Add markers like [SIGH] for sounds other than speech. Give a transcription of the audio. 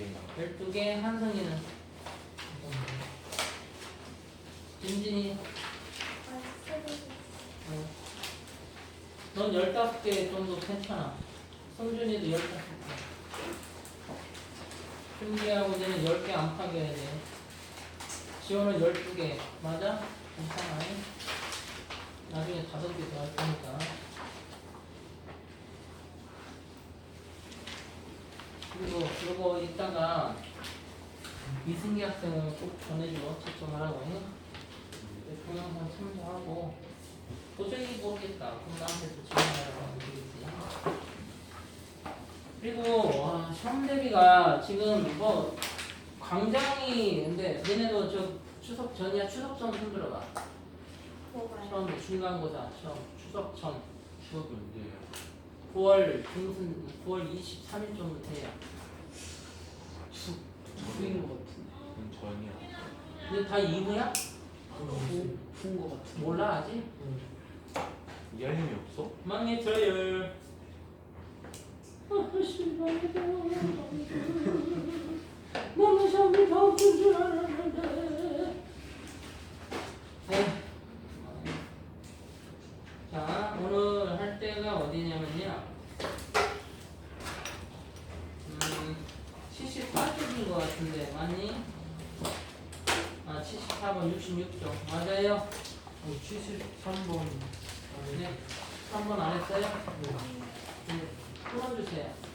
12개나 12개 한성이는 진진이. 어. 넌 15개 정도 괜찮아. 성준이도 15개. 준비하고 이제는 10개 안팎이어야 돼. 지원은 12개. 맞아? 괜찮아 나중에 5개 더 할 거니까 그리고 이거 이따가 이승기 학생은 꼭 전해줘 채점하라고 해 동영상 참조하고. 도저히 모르겠다. 그럼 나한테 또 전화하라고 하면 되겠지. 그리고 와, 시험 대비가 지금 뭐 광장이 근데 얘네도 저 추석 전이야? 추석 전 손들어봐. 시험 중간고사 시험 추석 전. 추억이 언제예요? 9월 중순 9월 23일 정도 돼요 후인 것 같은데. 그건 전이야 근데 다 2부야? 후인 것 같은데. 몰라 아직? 이하림이 없어? 망했어요 [LAUGHS] 너무 시험이 더큰줄 알았는데 에휴. 자 오늘 할 때가 어디냐면요 음 74쪽인 것 같은데 맞니? 아 74번 66쪽 맞아요? 73번. 네 3번 안 했어요? 네 풀어주세요